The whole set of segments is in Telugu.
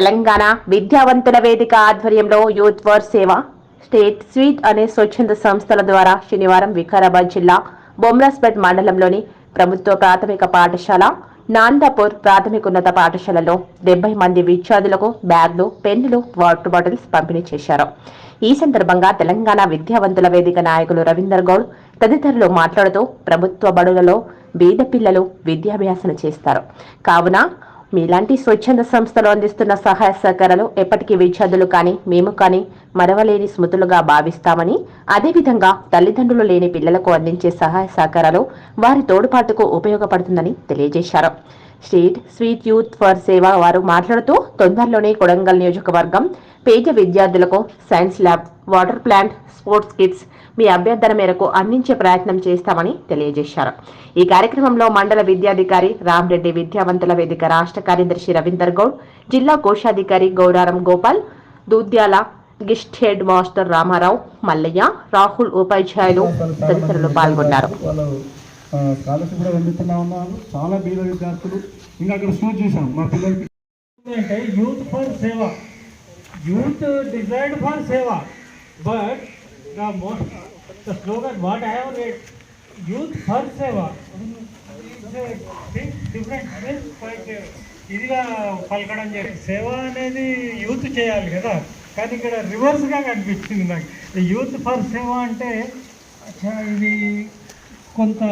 తెలంగాణ విద్యావంతుల వేదిక ఆధ్వర్యంలో youth for Seva state sweet అనే స్వచ్ఛంద సంస్థల ద్వారా శనివారం వికారాబాద్ జిల్లా బొమ్రాస్పేట్ మండలంలోని ప్రభుత్వ ప్రాథమిక పాఠశాల నాందాపూర్ ప్రాథమికోన్నత పాఠశాలలో డెబ్బై మంది విద్యార్థులకు బ్యాగ్లు పెన్నులు వాటర్ బాటిల్స్ పంపిణీ చేశారు. ఈ సందర్భంగా తెలంగాణ విద్యావంతుల వేదిక నాయకులు రవీందర్ గౌడ్ తదితరులు మాట్లాడుతూ ప్రభుత్వ బడులలో బీద పిల్లలు విద్యాభ్యాసన చేస్తారు. కావున మీలాంటి స్వచ్ఛంద సంస్థలు అందిస్తున్న సహాయ సహకారాలు ఎప్పటికీ విద్యార్థులు కానీ మేము కానీ మరవలేని స్మృతులుగా భావిస్తామని అదేవిధంగా తల్లిదండ్రులు లేని పిల్లలకు అందించే సహాయ సహకారాలు వారి తోడుపాటుకు ఉపయోగపడుతుందని తెలియజేశారు. స్టేట్ స్వీట్ యూత్ ఫర్ సేవ వారు మాట్లాడుతూ తొందరలోనే కొడంగల్ నియోజకవర్గం పేద విద్యార్థులకు science lab water plant sports kits మీ అభ్యర్థన మేరకు అందించే ప్రయత్నం చేస్తామని తెలియజేశారు. ఈ కార్యక్రమంలో మండల విద్యాధికారి రామ్రెడ్డి విద్యావంతుల వేదిక రాష్ట్ర కార్యదర్శి రవీందర్ గౌడ్ జిల్లా కోశాధికారి గౌరారం గోపాల్ దూద్యాల గిస్ట్ హెడ్ మాస్టర్ రామారావు మల్లయ్య రాహుల్ ఉపాధ్యాయులు తదితరులు పాల్గొన్నారు. స్కాలర్షిప్ కూడా పొందుతున్నా ఉన్నారు చాలా బీద విద్యార్థులు. ఇంకా అక్కడ షూట్ చూసాం మా పిల్లలకి. అంటే youth for Seva. Youth desired for Seva. But the most the slogan what I have read youth for Seva. Different ఇదిగా పలకడం జరిగింది సేవ అనేది యూత్ చేయాలి కదా. కానీ ఇక్కడ రివర్స్గా కనిపించింది నాకు. యూత్ ఫర్ సేవ అంటే ఇది కొంత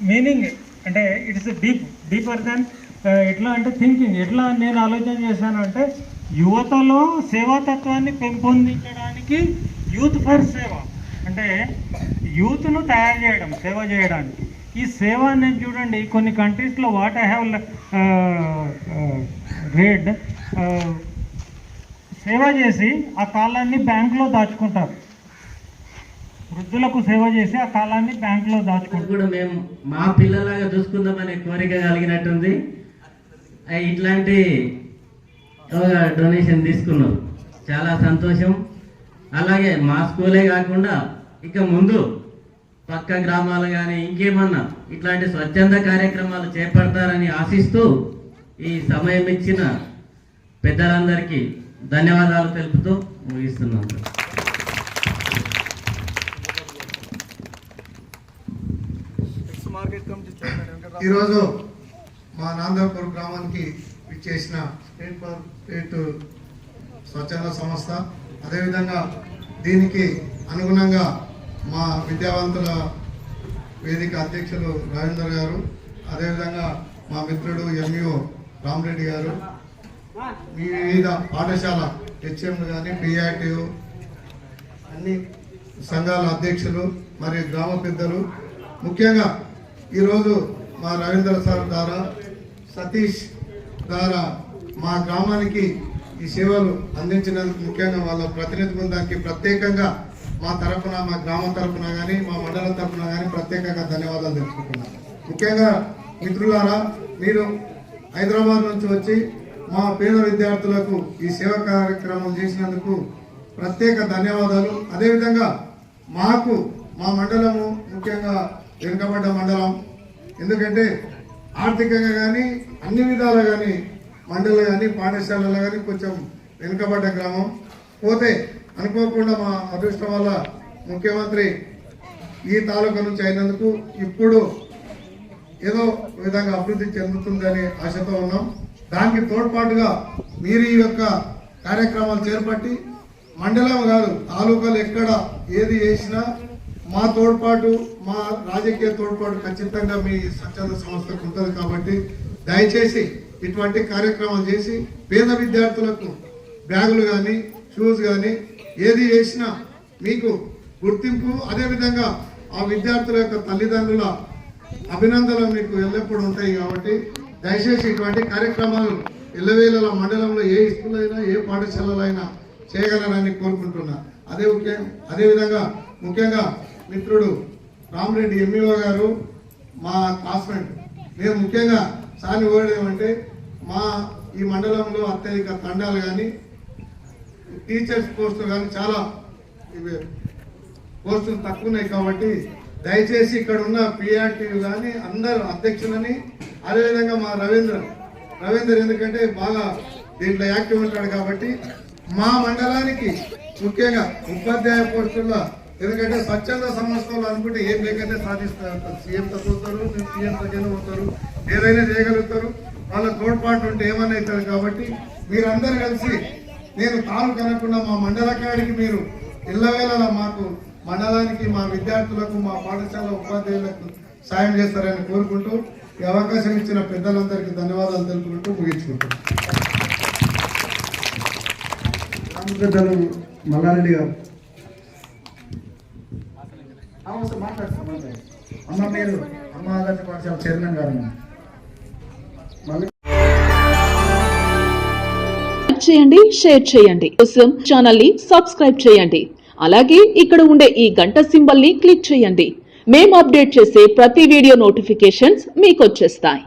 మీనింగ్ అంటే ఇట్స్ డీప్ డీపర్ దాన్ ఎట్లా అంటే థింకింగ్ ఎట్లా నేను ఆలోచన చేశాను అంటే యువతలో సేవాతత్వాన్ని పెంపొందించడానికి యూత్ ఫర్ సేవ. అంటే యూత్ను తయారు చేయడం సేవ చేయడానికి. ఈ సేవ అనేది చూడండి కొన్ని కంట్రీస్లో వాట్ ఐ హ్యావ్ రేడ్ సేవ చేసి ఆ కాలాన్ని బ్యాంకులో దాచుకుంటారు. వృద్ధులకు సేవ చేసి ఆ కాలాన్ని బ్యాంకులో దాచుకుంటారు కూడా మేము మా పిల్లలాగా చూసుకుందామనే కోరిక కలిగినట్టుంది. ఇట్లాంటి ఒక డొనేషన్ తీసుకున్నాం. చాలా సంతోషం. అలాగే మా స్కూలే కాకుండా ఇక ముందు పక్క గ్రామాలు కానీ ఇంకేమన్నా ఇట్లాంటి స్వచ్ఛంద కార్యక్రమాలు చేపడతారని ఆశిస్తూ ఈ సమయం ఇచ్చిన పెద్దలందరికీ ధన్యవాదాలు తెలుపుతూ ముగిస్తున్నాం. ఈరోజు మా నాందాపూర్ గ్రామానికి ఇచ్చేసిన స్టేట్ ఫర్ స్టేట్ స్వచ్ఛంద సంస్థ. అదేవిధంగా దీనికి అనుగుణంగా మా విద్యావంతుల వేదిక అధ్యక్షులు రవీందర్ గారు అదేవిధంగా మా మిత్రుడు ఎంఈఓ రామరెడ్డి గారు వివిధ పాఠశాల హెచ్ఎంలు కానీ పిఆర్టీఓ అన్ని సంఘాల అధ్యక్షులు మరియు గ్రామ పెద్దలు. ముఖ్యంగా ఈరోజు మా రవీంద్ర సార్ ద్వారా సతీష్ ద్వారా మా గ్రామానికి ఈ సేవలు అందించినందుకు ముఖ్యంగా వాళ్ళ ప్రతినిధి బృందానికి ప్రత్యేకంగా మా తరపున మా గ్రామం తరఫున కానీ మా మండలం తరపున కానీ ప్రత్యేకంగా ధన్యవాదాలు తెలుసుకుంటున్నాను ముఖ్యంగా మిత్రులారా మీరు హైదరాబాద్ నుంచి వచ్చి మా పేద విద్యార్థులకు ఈ సేవా కార్యక్రమం చేసినందుకు ప్రత్యేక ధన్యవాదాలు. అదేవిధంగా మాకు మా మండలము ముఖ్యంగా వెనుకబడ్డ మండలం. ఎందుకంటే ఆర్థికంగా కానీ అన్ని విధాలు కానీ మండలి కానీ పాఠశాలలో కానీ కొంచెం వెనుకబడ్డ గ్రామం. పోతే అనుకోకుండా మా అదృష్టం వల్ల ముఖ్యమంత్రి ఈ తాలూకా నుంచి అయినందుకు ఇప్పుడు ఏదో విధంగా అభివృద్ధి చెందుతుందని ఆశతో ఉన్నాం. దానికి తోడ్పాటుగా మీరు ఈ యొక్క కార్యక్రమాలు చేపట్టి మండలం కాదు తాలూకాలు ఎక్కడ ఏది చేసినా మా తోడ్పాటు మా రాజకీయ తోడ్పాటు ఖచ్చితంగా మీ స్వచ్ఛంద సంస్థకు ఉంటుంది కాబట్టి దయచేసి ఇటువంటి కార్యక్రమాలు చేసి పేద విద్యార్థులకు బ్యాగులు కానీ షూస్ కానీ ఏది చేసినా మీకు గుర్తింపు అదేవిధంగా ఆ విద్యార్థుల యొక్క తల్లిదండ్రుల అభినందనలు మీకు ఎల్లప్పుడూ ఉంటాయి కాబట్టి దయచేసి ఇటువంటి కార్యక్రమాలు ఇళ్ళవేళల మండలంలో ఏ స్కూల్ అయినా ఏ పాఠశాలలో అయినా చేయగలరని కోరుకుంటున్నా. అదే ముఖ్యం అదేవిధంగా ముఖ్యంగా మిత్రుడు రామరెడ్డి ఎంఈఓ గారు మా క్లాస్మేట్ నేను ముఖ్యంగా సార్ని ఓడేమంటే మా ఈ మండలంలో అత్యధిక తండాలు కానీ టీచర్స్ పోస్టులు కానీ చాలా ఇవి పోస్టులు తక్కువ ఉన్నాయి కాబట్టి దయచేసి ఇక్కడ ఉన్న పిఆర్టీ కానీ అందరు అధ్యక్షులని అదేవిధంగా మా రవీంద్ర రవీంద్ర ఎందుకంటే బాగా దీంట్లో యాక్టివ్ ఉంటాడు కాబట్టి మా మండలానికి ముఖ్యంగా ఉపాధ్యాయ పోస్టుల్లో ఎందుకంటే స్వచ్ఛంద సంస్థలు అనుకుంటే ఏం లేకైతే సాధిస్తారు. సీఎం తగ్గుతారు సీఎం తగ్గని పోతారు ఏదైనా చేయగలుగుతారు. వాళ్ళ తోడ్పాటు ఉంటే ఏమన్నా అవుతారు కాబట్టి మీరందరూ కలిసి నేను తాను కనకుండా మా మండల కాడికి మీరు ఇళ్ళవేళలా మాకు మండలానికి మా విద్యార్థులకు మా పాఠశాల ఉపాధ్యాయులకు సాయం చేస్తారని కోరుకుంటూ ఈ అవకాశం ఇచ్చిన పెద్దలందరికీ ధన్యవాదాలు తెలుపుకుంటూ ముగించుకుంటాం పెద్దలు మల్లారెడ్డి గారు. అమ్మ పేరు? అమ్మ ఆదర్శ పాఠశాల చైర్మన్ గారు మళ్ళీ చేయండి షేర్ చేయండి. కోసం ఛానల్ని సబ్స్క్రైబ్ చేయండి. అలాగే ఇక్కడ ఉండే ఈ గంట సింబల్ని క్లిక్ చేయండి. మేము అప్డేట్ చేసే ప్రతి వీడియో నోటిఫికేషన్స్ మీకు వచ్చేస్తాయి